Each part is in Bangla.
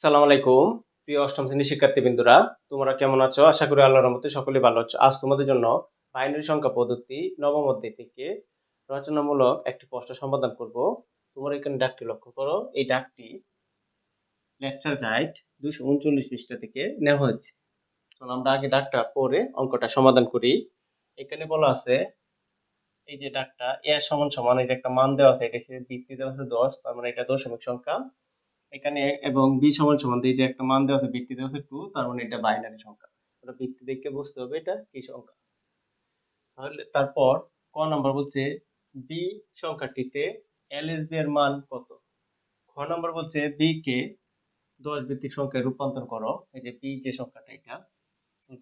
আসসালামু আলাইকুম। প্রিয় অষ্টম শ্রেণির শিক্ষার্থীবৃন্দুরা, তোমরা কেমন আছো? আশা করি আল্লাহর রহমতে সকলে ভালো আছো। আজ তোমাদের জন্য বাইনারি সংখ্যা পদ্ধতি নবম অধ্যায় থেকে রচনামূলক একটি প্রশ্ন সমাধান করব। তোমরা এখানে ডাকটি লক্ষ্য করো। এই ডাকটি লেকচার গাইড দুশো উনচল্লিশ পৃষ্ঠা থেকে নেওয়া হয়েছে। চলো আমরা আগে ডাকটা পড়ে অঙ্কটা সমাধান করি। এখানে বলা আছে, এই যে ডাকটা, এ সমান সমান যে একটা মান দেওয়া আছে, এটা ভিত্তি দেওয়া আছে দশ, তার মানে এটা দশমিক সংখ্যা। এখানে এবং বি সমান সমান এই যে একটা মান দেওয়া আছে, ভিত্তি দেওয়া আছে টু তার মানে এটা বাইনারি সংখ্যা। ওটা ভিত্তি দেখে বুঝতে হবে এটা কি সংখ্যা। তাহলে তারপর ক নাম্বার বলছে বি সংখ্যাটিতে এলএসবি এর মান কত? খ নাম্বার বলছে বি কে দশ ভিত্তিক সংখ্যায় রূপান্তর করো, এই যে বি যে সংখ্যাটা এটা।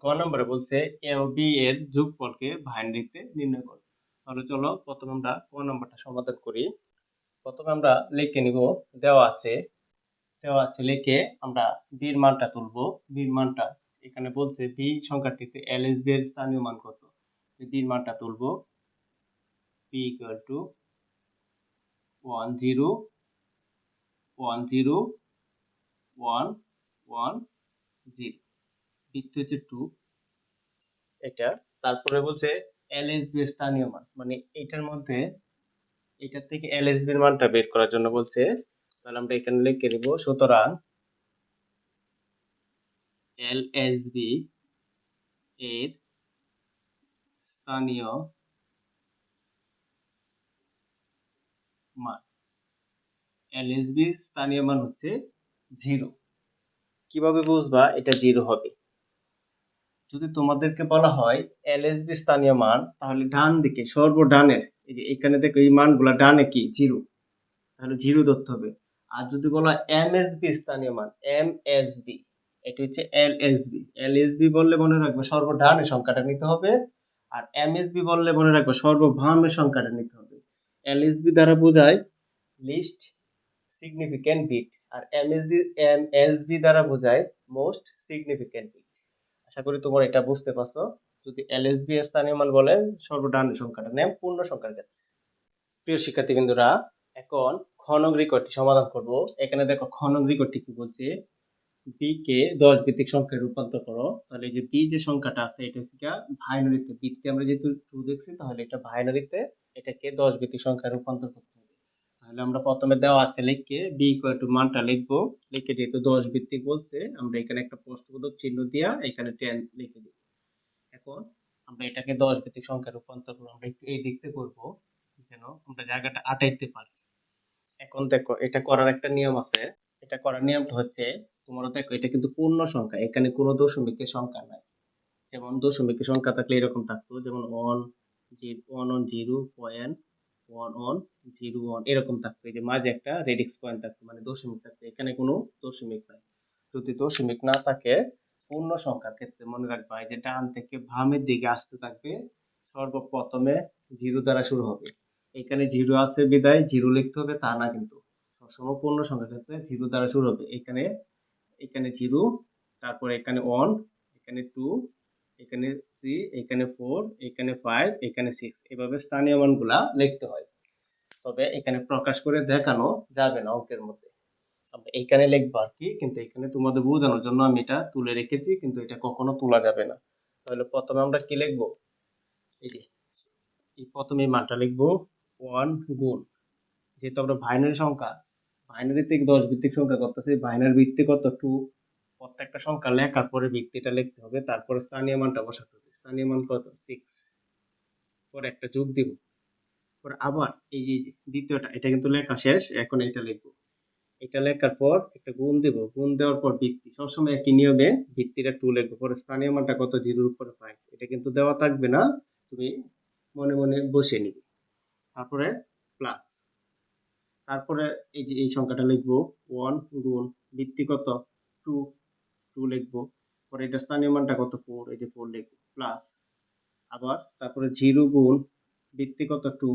ক নম্বরে বলছে, এ ও বি এর যোগফলকে বাইনারিতে নির্ণয় করো। তাহলে চলো, প্রথমে আমরা ক নম্বরটা সমাধান করি। প্রথমে আমরা লিখে নিব, দেওয়া আছে দেওয়া আছে আমরা বির মানটা তুলবো। বির মানটা এখানে বলছে বি সংখ্যাটিতে এল এস বি এর স্থানীয় মান কত? বির মানটা তুলবো। B equal to one zero one zero one one zero বৃত্তি হচ্ছে টু এটা তারপরে বলছে এলএসবি স্থানীয় মান। মানে এটার মধ্যে, এটার থেকে এলএসবি এর মানটা বের করার জন্য বলছে তাহলে আমরা এখানে লিখে দিব সুতরাং এল এস বি এর স্থানীয় মান। এলএসবি স্থানীয় মান হচ্ছে জিরো। কীভাবে বুঝবা এটা জিরো হবে? যদি তোমাদেরকে বলা হয় এলএসবি স্থানীয় মান, তাহলে ডান দিকে সর্ব ডানের এই যে এখানে দেখো এই মানগুলা ডানে কি? জিরো। তাহলে জিরো ধরতে হবে। আর যদি বলা এমএসবি স্থানীয় মান এমএসবি এটা হচ্ছে এলএসবি এলএসবি বললে মনে রাখবে সর্ব ডানের সংখ্যাটা নিতে হবে, আর এমএসবি বললে মনে রাখবে সর্ব বামের সংখ্যাটা নিতে হবে। এলএসবি দ্বারা বোঝায় লিস্ট সিগনিফিক্যান্ট বিট আর এমএসবি এমএসবি দ্বারা বোঝায় মোস্ট সিগনিফিক্যান্ট বিট আশা করি তোমরা এটা বুঝতে পারছ। যদি এলএসবি স্থানীয় মান বলেন সর্বডানের সংখ্যাটা নেম পূর্ণ সংখ্যার ক্ষেত্রে। প্রিয় শিক্ষার্থীবৃন্দুরা, এখন খনক রেকর্ডটি সমাধান করব। এখানে দেখো খনক রেকর্ডটি কি বলছে? বি কে দশ ভিত্তিক সংখ্যায় রূপান্তর করো। তাহলে যে বি যে সংখ্যাটা আছে, এটা হচ্ছে ভাইনারিতে বিটকে আমরা যেহেতু টু দেখছি, তাহলে এটা ভাইনারিতে এটাকে দশ ভিত্তিক সংখ্যায় রূপান্তর করতে হবে। তাহলে আমরা প্রথমে দেওয়া আছে লিখে বি ইকুয়াল টু মানটা লিখব। লিখে যেহেতু দশ ভিত্তিক বলছে, আমরা এখানে একটা প্রশ্নবোধক চিহ্ন দিয়া এখানে টেন লিখে দিব। এখন আমরা এটাকে দশ ভিত্তিক সংখ্যা রূপান্তর করব, আমরা একটু এই দিকতে করব, যেন আমরা জায়গাটা আটাইতে পারি। এখন দেখো, এটা করার একটা নিয়ম আছে। এটা করার নিয়মটা হচ্ছে, তোমরা দেখো, এটা কিন্তু পূর্ণ সংখ্যা। এখানে কোনো দশমিকের সংখ্যা নাই। যেমন দশমিকের সংখ্যা থাকলে এরকম থাকতো, যেমন one one one zero point one one zero one এরকম থাকতো। এই যে মাঝে একটা রেডিক্স পয়েন্ট থাকতো মানে দশমিক থাকতো। এখানে কোনো দশমিক নাই। যদি দশমিক না থাকে, পূর্ণ সংখ্যার ক্ষেত্রে মনে রাখবা, এই যে ডান থেকে বামের দিকে আসতে থাকবে, সর্বপ্রথমে জিরো দ্বারা শুরু হবে। এখানে জিরো আছে বিদায়, জিরো লিখতে হবে, তা না কিন্তু। সবসময় পূর্ণ সংখ্যার ক্ষেত্রে জিরো দ্বারা শুরু হবে। এখানে এখানে জিরো, তারপর এখানে ওয়ান এখানে টু এখানে থ্রি এখানে ফোর এখানে ফাইভ এখানে সিক্স এভাবে স্থানীয় মানগুলা লিখতে হয়। তবে এখানে প্রকাশ করে দেখানো যাবে না অঙ্কের মধ্যে। এইখানে লিখব আর কি, কিন্তু এখানে তোমাদের বোঝানোর জন্য আমি এটা তুলে রেখেছি, কিন্তু এটা কখনো তোলা যাবে না। তাহলে প্রথমে আমরা কি লিখব? এই যে, এই প্রথমে মানটা লিখব। ওয়ান গুণ। যেহেতু আমরা বাইনারি সংখ্যা বাইনারি থেকে দশ ভিত্তিক সংখ্যা করতেছি বাইনারি ভিত্তি কত? টু প্রত্যেকটা সংখ্যা লেখার পরে ভিত্তিটা লিখতে হবে, তারপরে স্থানীয় মানটা বসাতে হবে। স্থানীয় মান কত? সিক্স পরে একটা যোগ দিব। পরে আবার এই যে দ্বিতীয়টা, এটা কিন্তু লেখা শেষ, এখন এটা লিখব। এটা লেখার পর একটা গুণ দেব। গুণ দেওয়ার পর ভিত্তি। সবসময় একই নিয়মে ভিত্তিটা টু লিখব। পরে স্থানীয় মানটা কত? জিরোর উপরে ফাইভ এটা কিন্তু দেওয়া থাকবে না, তুমি মনে মনে বসে নিবে। তারপরে প্লাস তারপরে এই যে এই সংখ্যাটা লিখব ওয়ান গুণ ভিত্তি কত? টু টু লিখব। পরে এটা স্থানীয় মানটা কত? ফোর এই যে ফোর লিখব প্লাস আবার তারপরে জিরো গুণ ভিত্তি কত? টু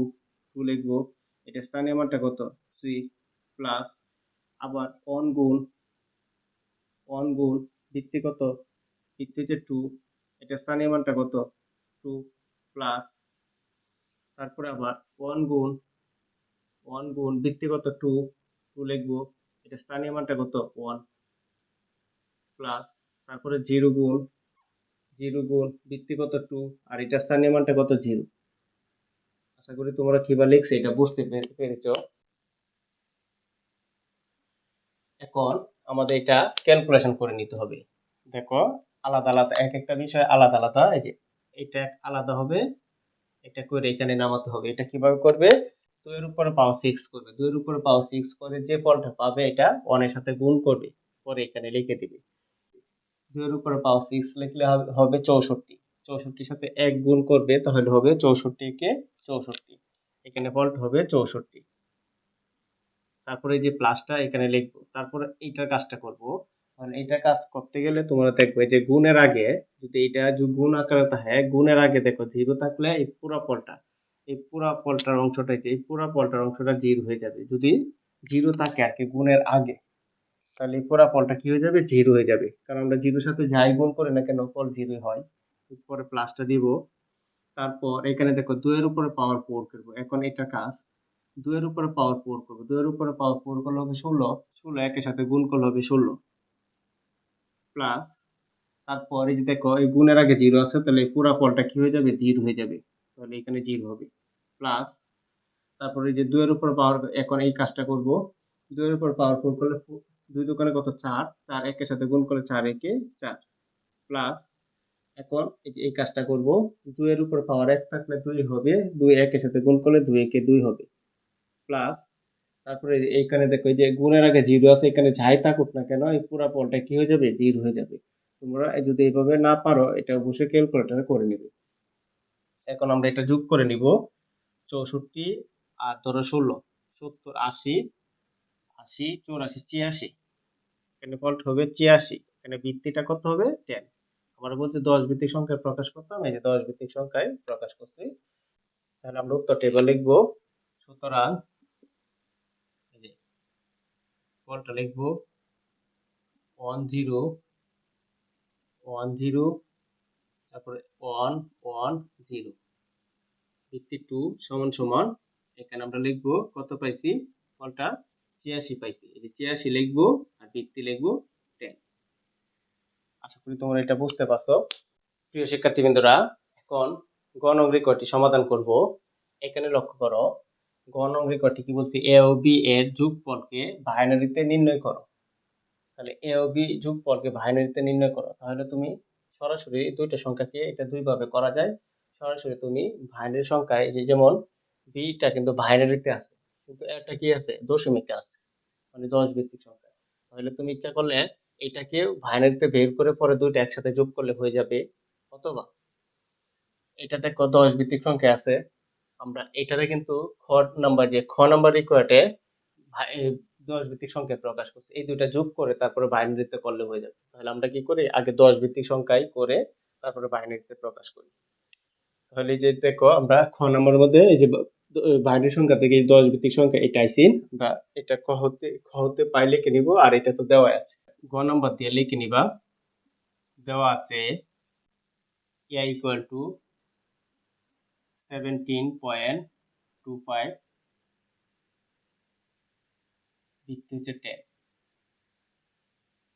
টু লিখব। এটা স্থানীয় মানটা কত? থ্রি প্লাস আবার ওয়ান গুণ ওয়ান গুণ ভিত্তি কত? ভিত্তি হচ্ছে টু এটা স্থানীয় মানটা কত? টু প্লাস তারপরে আবার ওয়ান গুণ ওয়ান গুণ ভিত্তি কত টু টু লিখব। এটা স্থানীয় মানটা কত? ওয়ান প্লাস তারপরে জিরো গুণ জিরো গুণ ভিত্তি কত টু আর এটা স্থানীয় মানটা কত? জিরো আশা করি তোমরা কিবা লিখছে, এটা বুঝতে পেরেছ। এখন আমাদের এটা ক্যালকুলেশন করে নিতে হবে। দেখো, আলাদা আলাদা, এক একটা বিষয় আলাদা আলাদা, এই যে এটা আলাদা হবে এটা করে এখানে নামাতে হবে। এটা কীভাবে করবে? দুইয়ের উপরে পাওয়ার সিক্স করবে। দুইয়ের উপরে পাওয়ার সিক্স করে যে ফলটা পাবে এটা ওয়ানের সাথে গুণ করবে। পরে এখানে লিখে দিবে। দুইয়ের উপরে পাওয়ার সিক্স লিখলে হবে- চৌষট্টি। চৌষট্টির সাথে এক গুণ করবে, তাহলে হবে চৌষট্টি কে চৌষট্টি। এখানে ফল্ট হবে চৌষট্টি। তারপরে যে প্লাসটা এখানে লিখব। তারপরে এইটার কাজটা করব। মানে এইটা কাজ করতে গেলে তোমরা দেখবে যে গুণের আগে, যদি এটা গুণ আকারে থাকে গুণের আগে দেখো জিরো থাকলে এই পুরা ফলটা, এই পুরা ফলটার অংশটা এই পুরা ফলটার অংশটা জিরো হয়ে যাবে। যদি জিরো থাকে আর কি গুণের আগে, তাহলে এই পুরা ফলটা কি হয়ে যাবে? জিরো হয়ে যাবে। কারণ আমরা জিরোর সাথে যাই গুণ করি না কেন, ফল জিরো হয়। পরে প্লাসটা দিব, তারপর এখানে দেখো দুইয়ের উপরে পাওয়ার ফোর করব। এখন এটা কাজ দুয়ের উপরে পাওয়ার ফোর করব। দুয়ের উপরে পাওয়ার ফোর করলে হবে ষোলো ষোলো একের সাথে গুণ করলে হবে ষোলো। প্লাস তারপরে এই যে দেখো এই গুণের আগে জিরো আছে, তাহলে পুরা ফলটা কি হয়ে যাবে? জিরো হয়ে যাবে। তাহলে এখানে জিরো হবে। প্লাস তারপরে যে দুয়ের উপর পাওয়ার এখন এই কাজটা করব। দুয়ের উপর পাওয়ার ফোর করলে দুই দোকানে কত? চার। চার একের সাথে গুণ করলে চার একে চার। প্লাস এখন এই কাজটা করব। দুইয়ের উপর পাওয়ার এক থাকলে দুই হবে, দুই একের সাথে গুণ করলে দুই একে দুই হবে। প্লাস তারপরে এইখানে দেখো যে গুণের আগে জিরো আছে, এখানে যাই থাকুক না কেন, এই পুরা ফলটা কি হয়ে যাবে? জিরো হয়ে যাবে। তোমরা যদি এইভাবে না পারো, এটা অবশ্যই ক্যালকুলেটারে করে নিবে। এখন আমরা এটা যোগ করে নিব, চৌষট্টি আর ধরো ষোলো, সত্তর, আশি আশি, চৌরাশি, ছিয়াশি। এখানে ফল্ট হবে ছিয়াশি, এখানে ভিত্তিটা কত হবে? টেন আমরা বলছি দশ ভিত্তিক সংখ্যায় প্রকাশ করতাম, এই যে দশ ভিত্তিক সংখ্যায় প্রকাশ করছি। তাহলে আমরা উত্তর টেবিল লিখব, সুতরাং এই যে ফলটা লিখব? ওয়ান জিরো ওয়ান জিরো তারপরে ওয়ান ওয়ান জিরো ভিত্তি টু সমান সমান, এখানে আমরা লিখব কত পাইছি? ফলটা ছিয়াশি পাইছি। এই যে ছিয়াশি লিখব আর ভিত্তি লিখব টেন আশা করি তোমরা এটা বুঝতে পারছ। প্রিয় শিক্ষার্থীবৃন্দরা, এখন গণং রেকর্ডটি সমাধান করব। এখানে লক্ষ্য করো গণং রেকর্ডটি কি বলছি। এ বি এর বাইনারিতে নির্ণয় করো। তাহলে এ বি বাইনারিতে নির্ণয় করো। তাহলে তুমি সরাসরি দুইটা সংখ্যাকে এটা দুইভাবে করা যায়। সরাসরি তুমি বাইনারি সংখ্যায় যে যেমন বিটা কিন্তু বাইনারিতে আছে, কিন্তু কি আছে? দশমিকে আছে মানে দশ ভিত্তিক সংখ্যা। তাহলে তুমি ইচ্ছা করলে এটাকে বাইনারিতে বের করে পরে দুইটা একসাথে যোগ করলে হয়ে যাবে অথবা এটা দেখো দশ ভিত্তিক সংখ্যা আছে আমরা এটারে কিন্তু খ নাম্বার যে খ নাম্বার রিকোয়ার্ডে দশ ভিত্তিক সংখ্যা প্রকাশ করছি। এই দুইটা যোগ করে তারপরে বাইনারিতে করলে হয়ে যাবে। তাহলে আমরা কি করি? আগে দশ ভিত্তিক সংখ্যায় করে তারপরে বাইনারিতে প্রকাশ করি। তাহলে যে দেখো, আমরা খ নাম্বারের মধ্যে এই যে বাইনারি সংখ্যা থেকে দশ ভিত্তিক সংখ্যা এটা আইসি আমরা এটা খ হতে খ হতে পাই লিখে নিব আর এটা তো দেওয়া আছে। গ নাম্বার দিয়ে লিখে নিবা। দেওয়া আছে A equal to seventeen point two five ভিত্তি হচ্ছে টেন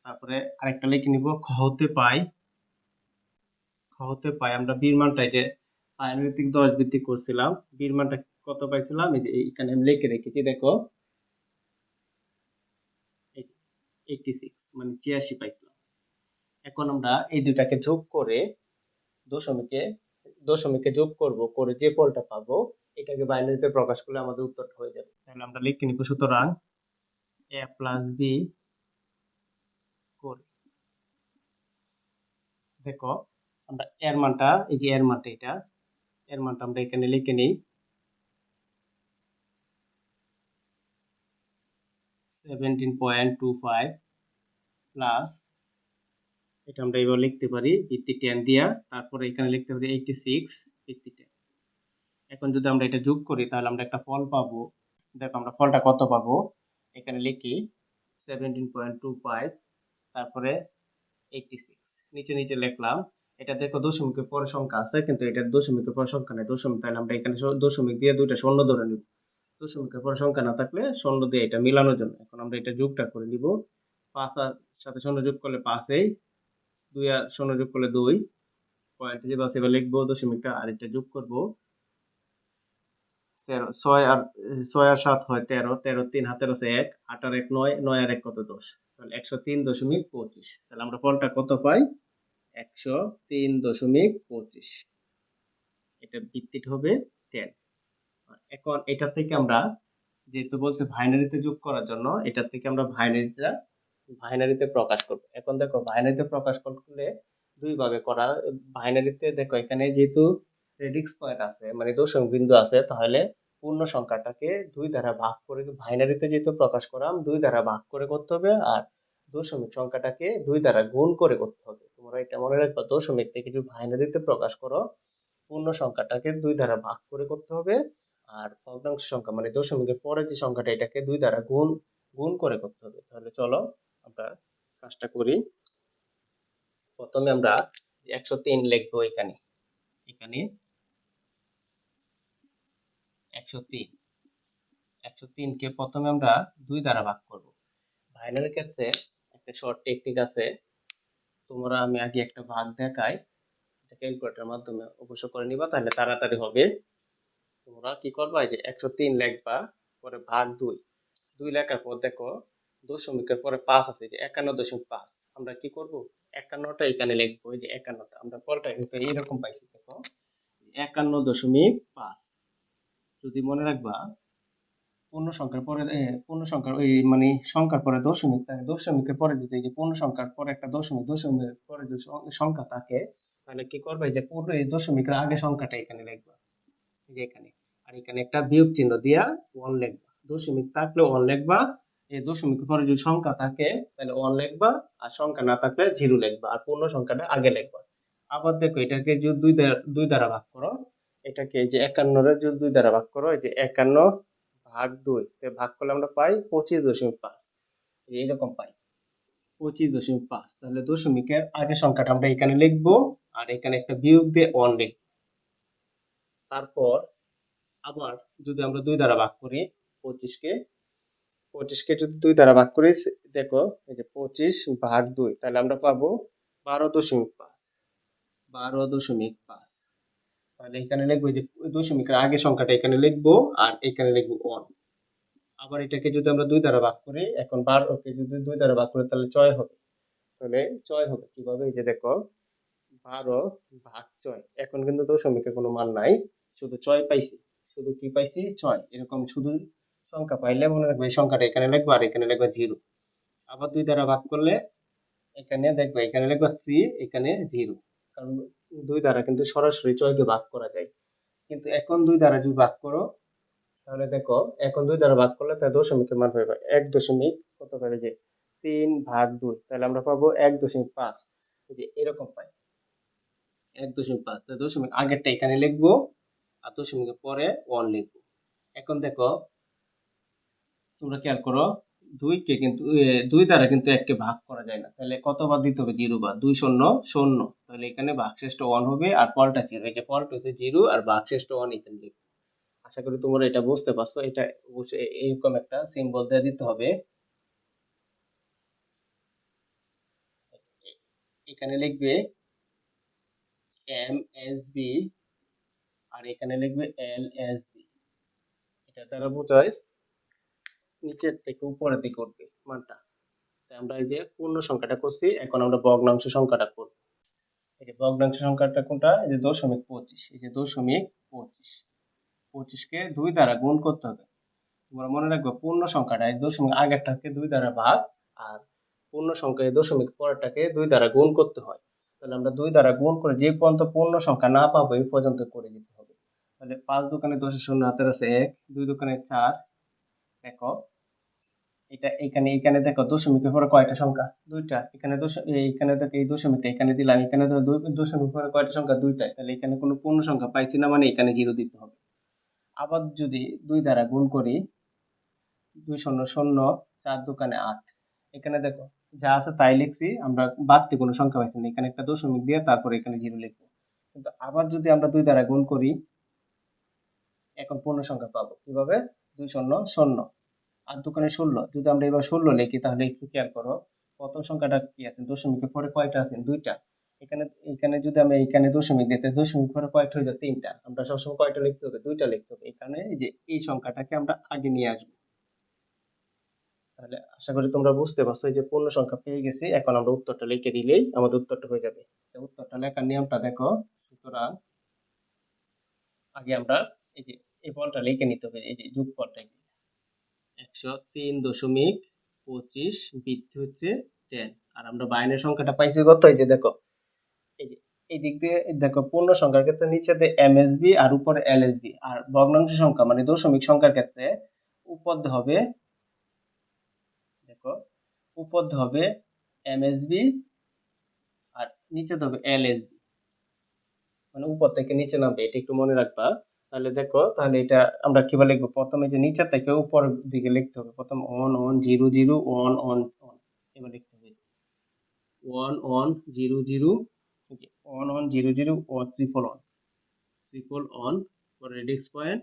তারপরে আরেকটা লিখে নিব খ হতে পাই খ হতে পাই আমরা বীর মানটা যে আয়নভিত্তিক দশ বৃদ্ধি করছিলাম বীর মানটা কত পাইছিলাম এই যে এখানে আমি লিখে রেখেছি দেখো এইটি সিক্স মানে ছিয়াশি পাইছিলাম এখন আমরা এই দুটাকে যোগ করে দশমিকে দশমিকে যোগ করব করে যে ফলটা পাবো, এটাকে বাইনারিতে প্রকাশ করলে আমাদের উত্তরটা হয়ে যাবে। তাহলে আমরা লিখে নিব সুতরাং এ প্লাস বি করে। দেখো, আমরা এর মানটা, এই যে এর মানটা এটা, এর মানটা আমরা এখানে লিখে নিই। Seventeen point two five plus এটা আমরা এবার লিখতে পারি ভিত্তি টেন দিয়া, তারপরে এখানে লিখতে পারি এইটি সিক্স ভিত্তি টেন এখন যদি আমরা এটা যোগ করি, তাহলে আমরা একটা ফল পাবো। দেখো আমরা ফলটা কত পাবো? এখানে লিখি সেভেন্টিন পয়েন্ট টু ফাইভ তারপরে এইটটি সিক্স নিচে নিচে লিখলাম। এটা দেখো দশমিকের পরে সংখ্যা আছে, কিন্তু এটা দশমিকের পরে সংখ্যা নেই। দশমিক, তাহলে আমরা এখানে দশমিক দিয়ে দুইটা শূন্য ধরে নিব। দশমিকের পরে সংখ্যা না থাকলে শূন্য দিয়ে এটা মিলানোর জন্য। এখন আমরা এটা যোগটা করে নিব। পাঁচ আর সাথে শূন্য যোগ করলে পাঁচেই। দুই আর শূন্য যোগ করলে দুই। পয়েন্ট যে বাস এবার লিখব, দশমিকটা আর এটা যোগ করব। তেরো, ছয় আর ছয় আর সাত হয় তেরো। তেরো তিন, হাতের আছে এক। আট আর এক নয় নয় আর এক কত দশ? তাহলে একশো তিন দশমিক পঁচিশ। তাহলে আমরা ফলটা কত পাই? একশো তিন দশমিক পঁচিশ। এটা ভিত্তিটা হবে টেন এখন এটা থেকে আমরা যেহেতু বলছে ভাইনারিতে যোগ করার জন্য এটা থেকে আমরা ভাইনারিটা ভাইনারিতে প্রকাশ করব। এখন দেখো ভাইনারিতে প্রকাশ করলে দুই ভাবে করা ভাইনারিতে দেখো, এখানে যেহেতু রেডিক্স পয়েন্ট আছে মানে দশমিক বিন্দু আছে, তাহলে পূর্ণ সংখ্যাটাকে দুই দ্বারা ভাগ করে ভাইনারিতে যেহেতু প্রকাশ করাম, দুই দ্বারা ভাগ করে করতে হবে আর দশমিক সংখ্যাটাকে দুই দ্বারা গুণ করে করতে হবে। তোমরা এটা মনে রাখবা, দশমিক থেকে যদি ভাইনারিতে প্রকাশ করো, পূর্ণ সংখ্যাটাকে দুই দ্বারা ভাগ করে করতে হবে আর ভগ্নাংশ সংখ্যা মানে দশমিকের পরে যে সংখ্যাটা, এটাকে দুই দ্বারা গুণ গুণ করে করতে হবে। তাহলে চলো আমরা কাজটা করি। প্রথমে আমরা একশো তিন লিখব এখানে। এখানে একশো তিন। একশো তিনকে প্রথমে আমরা দুই দ্বারা ভাগ করব। ভাইনালের ক্ষেত্রে একটা শর্ট টেকনিক আছে। তোমরা আমি আগে একটা ভাগ দেখাই। ক্যালকুলেটার মাধ্যমে অবশ্য করে নিবা, তাহলে তাড়াতাড়ি হবে। তোমরা কি করবা? যে একশো তিন লেখবা, পরে ভাগ দুই। দুই লেখার পর দেখো দশমিকের পরে পাঁচ আছে যে একান্ন দশমিক পাঁচ। আমরা কি করব? একান্নটা এখানে লিখব যে একান্নটা। আমরা পরটা কিন্তু এইরকম পাইছি, দেখো। একান্ন দশমিক পাঁচ। যদি মনে রাখবা, পূর্ণ সংখ্যার পরে পূর্ণ সংখ্যার ওই মানে সংখ্যার পরে দশমিক থাকে দশমিকের পরে যদি যে পূর্ণ সংখ্যার পরে একটা দশমিক, দশমিকের পরে যদি সংখ্যা থাকে, তাহলে কি করবে? যে পূর্ণ এই দশমিকের আগে সংখ্যাটা এখানে লিখবা। যে এখানে। আর এখানে একটা বিয়োগ চিহ্ন দিয়া ওয়ান লিখবা। দশমিক থাকলে ওয়ান লিখবা এই দশমিকের পরে যদি সংখ্যা থাকে, তাহলে ওয়ান লিখবা, আর সংখ্যা না থাকলে জিরো লিখবা, আর পূর্ণ সংখ্যাটা আগে লিখবা। আবার দেখো, এটাকে যদি দুই দুই দ্বারা ভাগ করো, এটাকে যে একান্নরে যদি দুই দ্বারা ভাগ করো, এই যে একান্ন ভাগ দুই ভাগ করলে আমরা পাই পঁচিশ দশমিক পাঁচ। এইরকম পাই। পঁচিশ দশমিক পাঁচ, তাহলে দশমিকের আগে সংখ্যাটা আমরা এখানে লিখব, আর এখানে একটা বিয়োগ দিয়ে ওয়ান লিখব। তারপর আবার যদি আমরা দুই দ্বারা ভাগ করি, পঁচিশকে পঁচিশকে যদি দুই দ্বারা ভাগ করি দেখো, এই যে পঁচিশ ভাগ দুই, তাহলে আমরা পাবো বারো দশমিক পাঁচ। বারো দশমিক পাঁচ। তাহলে এখানে লিখব যে দশমিকের আগে সংখ্যাটা এখানে লিখব আর এখানে লিখব ওয়ান। আবার এটাকে যদি আমরা দুই দ্বারা ভাগ করি, এখন বারোকে যদি দুই দ্বারা ভাগ করি, তাহলে ছয় হবে। তাহলে ছয় হবে কীভাবে? এই যে দেখো, বারো ভাগ ছয়। এখন কিন্তু দশমিকের কোনো মান নাই, শুধু ছয় পাইছি। শুধু কি পাইছি? ছয়। এরকম শুধু সংখ্যা পাইলে মনে রাখবে এই সংখ্যাটা এখানে লিখব আর এখানে লিখব জিরো আবার দুই দ্বারা ভাগ করলে এখানে দেখবে, এখানে লিখব থ্রি এখানে জিরো কারণ দুই দ্বারা কিন্তু সরাসরি ছয়কে ভাগ করা যায়। কিন্তু এখন দুই দ্বারা যদি ভাগ করো, তাহলে দেখো, এখন দুই দ্বারা ভাগ করলে তাহলে দশমিকের মান হবে এক দশমিক কত করে যে তিন ভাগ দুই, তাহলে আমরা পাবো এক দশমিক পাঁচ। যে এরকম পাই। এক দশমিক পাঁচ, তাহলে দশমিক আগেরটা এখানে লিখব, আর দশমিকের পরে ওয়ান লিখব। এখন দেখো তোমরা খেয়াল করো, দুইকে কিন্তু দুই দ্বারা কিন্তু এককে ভাগ করা যায় না। তাহলে কতবার দিতে হবে? জিরো বার। দুই শূন্য শূন্য। তাহলে এখানে ভাগশেষটা ওয়ান হবে আর পরটা জিরো এই যে হচ্ছে জিরো আর ভাগশেষটা ওয়ান এখানে লিখব আশা করি তোমরা এটা বুঝতে পারছ। এটা অবশ্যই এ- এরকম একটা সিম্বল দিয়ে দিতে হবে। এখানে লিখবে এম এস বি আর এখানে লিখবে এল এস বি এটা দ্বারা বোঝায় নিচের থেকে উপরের দিকে উঠবে মানটা। তাই আমরা এই যে পূর্ণ সংখ্যাটা করছি, এখন আমরা ভগ্নাংশ সংখ্যাটা করব। এই যে ভগ্নাংশ সংখ্যাটা কোনটা? এই যে দশমিক পঁচিশ। এই যে দশমিক পঁচিশ। পঁচিশকে দুই দ্বারা গুণ করতে হবে। তোমরা মনে রাখবে, পূর্ণ সংখ্যাটা এই দশমিক আগেরটাকে দুই দ্বারা ভাগ আর পূর্ণ সংখ্যা এই দশমিক পরেরটাকে দুই দ্বারা গুণ করতে হয়। তাহলে আমরা দুই দ্বারা গুণ করে যে পর্যন্ত পূর্ণ সংখ্যা না পাবো, এই পর্যন্ত করে দিতে হবে। তাহলে পাঁচ দোকানে দশের শূন্য হাতের আছে এক, দুই দোকানে চার দেখো এটা এখানে এখানে দেখো দশমিকের পরে কয়টা সংখ্যা? দুইটা। এখানে দশ এইখানে দেখো এই দশমিকটা, এখানে দিলাম, এখানে দশমিক পরে কয়টা সংখ্যা? দুইটাই। তাহলে এখানে কোনো পূর্ণ সংখ্যা পাইছি না মানে এখানে জিরো দিতে হবে। আবার যদি দুই দ্বারা গুণ করি, দুই শূন্য শূন্য, চার দোকানে আট। এখানে দেখো যা আছে তাই লিখছি, আমরা বাড়তি কোনো সংখ্যা পাইছি না। এখানে একটা দশমিক দিয়ে তারপরে এখানে জিরো লিখব। কিন্তু আবার যদি আমরা দুই দ্বারা গুণ করি, এখন পূর্ণ সংখ্যা পাবো। কীভাবে? দুই শূন্য শূন্য। আর দোকানে ষোলো। যদি আমরা এবার ষোলো লিখি, তাহলে একটু খেয়াল করো, প্রথম সংখ্যাটা কি আছে? দশমিকের পরে কয়টা আছে? দুইটা। এখানে এখানে যদি আমরা এখানে দশমিক দিতে দশমিক পরে কয়টা হয়ে যায় তিনটা। আমরা সবসময় কয়টা লিখতে হবে? দুইটা লিখতে হবে। এখানে যে, এই সংখ্যাটাকে আমরা আগে নিয়ে আসব। তাহলে আশা করি তোমরা বুঝতে পারছ যে পূর্ণ সংখ্যা পেয়ে গেছি। এখন আমরা উত্তরটা লিখে দিলেই আমাদের উত্তরটা হয়ে যাবে। উত্তরটা লেখার নিয়মটা দেখো। সুতরাং আগে আমরা এই যে, এই ফলটা লিখে নিতে হবে, এই যে যোগফলটা একশো তিন দশমিক পঁচিশ বৃদ্ধি হচ্ছে টেন আর আমরা বাইনের সংখ্যাটা পাইছি কত? এই যে দেখো, এই দিক দিয়ে দেখো, পূর্ণ সংখ্যার ক্ষেত্রে নিচে দিয়ে এমএসবি আর উপরে এলএসবি আর ভগ্নাংশ সংখ্যা মানে দশমিক সংখ্যার ক্ষেত্রে উপর দিয়ে হবে, দেখো, উপর দিয়ে হবে এমএসবি আর নিচে হবে এলএসবি মানে উপর থেকে নিচে নামবে, এটা একটু মনে রাখবা। তাহলে দেখো, তাহলে এটা আমরা কীভাবে লিখব? প্রথমে যে নিচে থেকে উপরের দিকে লিখতে হবে। প্রথম one one zero zero one one one এবার লিখতে হবে। One one zero zero one one zero zero one triple one triple one পরে রেডিক্স পয়েন্ট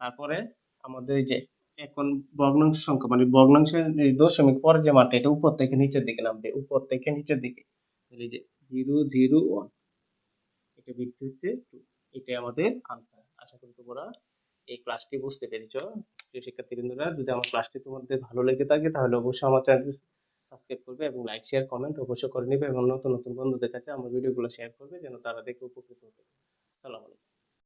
তারপরে আমাদের যে এখন ভগ্নাংশ সংখ্যা মানে ভগ্নাংশের দশমিক পরে যে মানটা এটা উপর থেকে নিচের দিকে নামবে। উপর থেকে নিচের দিকে। তাহলে যে জিরো জিরো ওয়ান এটা বৃদ্ধি হচ্ছে টু এটাই আমাদের আনসার আশা করি তোমরা এই ক্লাসটি বুঝতে পেরেছ। প্রিয় শিক্ষার্থীবৃন্দরা যদি আমার ক্লাসটি তোমাদের ভালো লেগে থাকে, তাহলে অবশ্যই আমার চ্যানেলটি সাবস্ক্রাইব করবে এবং লাইক শেয়ার কমেন্ট অবশ্যই করে নেবে এবং নতুন নতুন বন্ধুদের কাছে আমার ভিডিওগুলো শেয়ার করবে, যেন তারা দেখে উপকৃত হতে আসসালামু আলাইকুম।